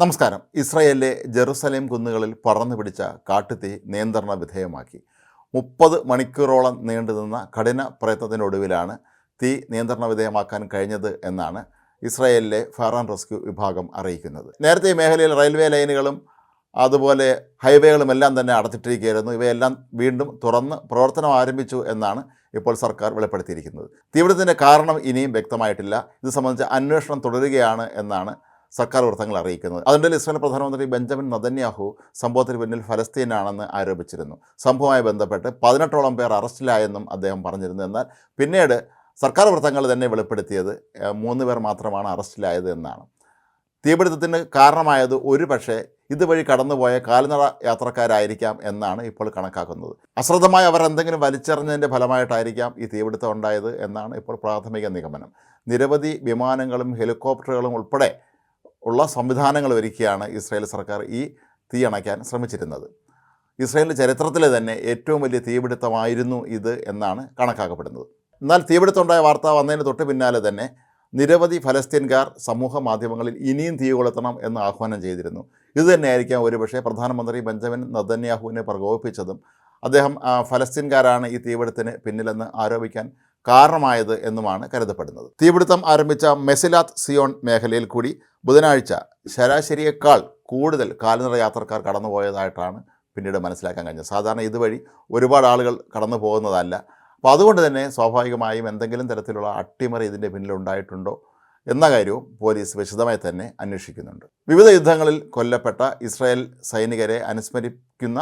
നമസ്കാരം. ഇസ്രയേലിലെ ജെറുസലേം കുന്നുകളിൽ പറന്നു പിടിച്ച കാട്ടുതീ നിയന്ത്രണ വിധേയമാക്കി. മുപ്പത് മണിക്കൂറോളം നീണ്ടുനിന്ന കഠിന പ്രയത്നത്തിനൊടുവിലാണ് തീ നിയന്ത്രണ വിധേയമാക്കാൻ കഴിഞ്ഞത് എന്നാണ് ഇസ്രയേലിലെ ഫയർ ആൻഡ് റെസ്ക്യൂ വിഭാഗം അറിയിക്കുന്നത്. നേരത്തെ മേഖലയിൽ റെയിൽവേ ലൈനുകളും അതുപോലെ ഹൈവേകളും എല്ലാം തന്നെ അടച്ചിട്ടിരിക്കുകയായിരുന്നു. ഇവയെല്ലാം വീണ്ടും തുറന്ന് പ്രവർത്തനം ആരംഭിച്ചു എന്നാണ് ഇപ്പോൾ സർക്കാർ വെളിപ്പെടുത്തിയിരിക്കുന്നത്. തീവ്രത്തിന്റെ കാരണം ഇനിയും വ്യക്തമായിട്ടില്ല. ഇത് സംബന്ധിച്ച് അന്വേഷണം തുടരുകയാണ് എന്നാണ് സർക്കാർ വൃത്തങ്ങൾ അറിയിക്കുന്നത്. അതിന്റെ ഇസ്രായേൽ പ്രധാനമന്ത്രി ബെഞ്ചമിൻ നദന്യാഹു സംഭവത്തിന് പിന്നിൽ ഫലസ്തീനാണെന്ന് ആരോപിച്ചിരുന്നു. സംഭവവുമായി ബന്ധപ്പെട്ട് പതിനെട്ടോളം പേർ അറസ്റ്റിലായെന്നും അദ്ദേഹം പറഞ്ഞിരുന്നു. എന്നാൽ പിന്നീട് സർക്കാർ വൃത്തങ്ങൾ തന്നെ വെളിപ്പെടുത്തിയത് മൂന്ന് പേർ മാത്രമാണ് അറസ്റ്റിലായത് എന്നാണ്. തീപിടുത്തത്തിന് കാരണമായത് ഒരു പക്ഷേ ഇതുവഴി കടന്നുപോയ കാൽനട യാത്രക്കാരായിരിക്കാം എന്നാണ് ഇപ്പോൾ കണക്കാക്കുന്നത്. അശ്രദ്ധമായി അവർ എന്തെങ്കിലും വലിച്ചെറിഞ്ഞതിന്റെ ഫലമായിട്ടായിരിക്കാം ഈ തീപിടുത്തം ഉണ്ടായത് എന്നാണ് ഇപ്പോൾ പ്രാഥമിക നിഗമനം. നിരവധി വിമാനങ്ങളും ഹെലികോപ്റ്ററുകളും ഉൾപ്പെടെ ഉള്ള സംവിധാനങ്ങൾ ഒരുക്കിയാണ് ഇസ്രായേൽ സർക്കാർ ഈ തീ അണയ്ക്കാൻ ശ്രമിച്ചിരുന്നത്. ഇസ്രായേലിന്റെ ചരിത്രത്തിലെ തന്നെ ഏറ്റവും വലിയ തീപിടുത്തമായിരുന്നു ഇത് എന്നാണ് കണക്കാക്കപ്പെടുന്നത്. എന്നാൽ തീപിടുത്തമുണ്ടായ വാർത്ത വന്നതിന് തൊട്ട് പിന്നാലെ തന്നെ നിരവധി ഫലസ്തീൻകാർ സമൂഹ മാധ്യമങ്ങളിൽ ഇനിയും തീ കൊളുത്തണം എന്ന് ആഹ്വാനം ചെയ്തിരുന്നു. ഇതുതന്നെയായിരിക്കാം ഒരുപക്ഷേ പ്രധാനമന്ത്രി ബെഞ്ചമിൻ നദന്യാഹുവിനെ പ്രകോപിപ്പിച്ചതും. അദ്ദേഹം ഫലസ്തീൻകാരാണ് ഈ തീപിടുത്തിന് പിന്നിലെന്ന് ആരോപിക്കാൻ കാരണമായത് എന്നുമാണ് കരുതപ്പെടുന്നത്. തീപിടുത്തം ആരംഭിച്ച മെസിലാത്ത് സിയോൺ മേഖലയിൽ കൂടി ബുധനാഴ്ച ശരാശരിയേക്കാൾ കൂടുതൽ കാൽനട യാത്രക്കാർ കടന്നുപോയതായിട്ടാണ് പിന്നീട് മനസ്സിലാക്കാൻ കഴിഞ്ഞത്. സാധാരണ ഇതുവഴി ഒരുപാട് ആളുകൾ കടന്നു പോകുന്നതല്ല അപ്പോൾ അതുകൊണ്ട് തന്നെ സ്വാഭാവികമായും എന്തെങ്കിലും തരത്തിലുള്ള അട്ടിമറി ഇതിന്റെ പിന്നിലുണ്ടായിട്ടുണ്ടോ എന്ന കാര്യവും പോലീസ് വിശദമായി തന്നെ അന്വേഷിക്കുന്നുണ്ട്. വിവിധ യുദ്ധങ്ങളിൽ കൊല്ലപ്പെട്ട ഇസ്രായേൽ സൈനികരെ അനുസ്മരിക്കുന്ന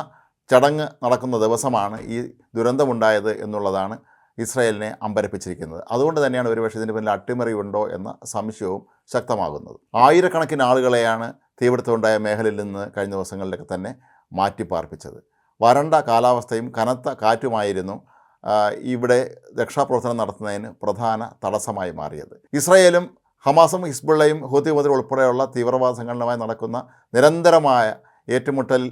ചടങ്ങ് നടക്കുന്ന ദിവസമാണ് ഈ ദുരന്തമുണ്ടായത് എന്നുള്ളതാണ് ഇസ്രായേലിനെ അമ്പരപ്പിച്ചിരിക്കുന്നത്. അതുകൊണ്ട് തന്നെയാണ് ഒരുപക്ഷെ ഇതിന്റെ പിന്നിൽ അട്ടിമറി ഉണ്ടോ എന്ന സംശയവും ശക്തമാകുന്നത്. ആയിരക്കണക്കിന് ആളുകളെയാണ് തീപിടുത്തമുണ്ടായ മേഖലയിൽ നിന്ന് കഴിഞ്ഞ ദിവസങ്ങളിലൊക്കെ തന്നെ മാറ്റിപ്പാർപ്പിച്ചത്. വരണ്ട കാലാവസ്ഥയും കനത്ത കാറ്റുമായിരുന്നു ഇവിടെ രക്ഷാപ്രവർത്തനം നടത്തുന്നതിന് പ്രധാന തടസ്സമായി മാറിയത്. ഇസ്രായേലും ഹമാസും ഹിസ്ബുള്ളയും ഹൂത്തി മുതൽ ഉൾപ്പെടെയുള്ള തീവ്രവാദ സംഘടനയുമായി നടക്കുന്ന നിരന്തരമായ ഏറ്റുമുട്ടൽ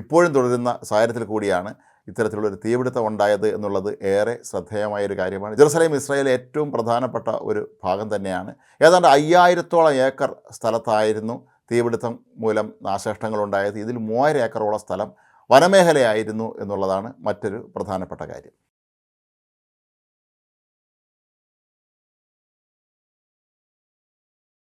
ഇപ്പോഴും തുടരുന്ന സാഹചര്യത്തിൽ കൂടിയാണ് ഇത്തരത്തിലുള്ളൊരു തീപിടുത്തം ഉണ്ടായത് എന്നുള്ളത് ഏറെ ശ്രദ്ധേയമായൊരു കാര്യമാണ്. ജെറുസലേം ഇസ്രായേൽ ഏറ്റവും പ്രധാനപ്പെട്ട ഒരു ഭാഗം തന്നെയാണ്. ഏതാണ്ട് അയ്യായിരത്തോളം ഏക്കർ സ്ഥലത്തായിരുന്നു തീപിടുത്തം മൂലം നാശനഷ്ടങ്ങൾ ഉണ്ടായത് ഇതിൽ മൂവായിരം ഏക്കറോളം സ്ഥലം വനമേഖലയായിരുന്നു എന്നുള്ളതാണ് മറ്റൊരു പ്രധാനപ്പെട്ട കാര്യം.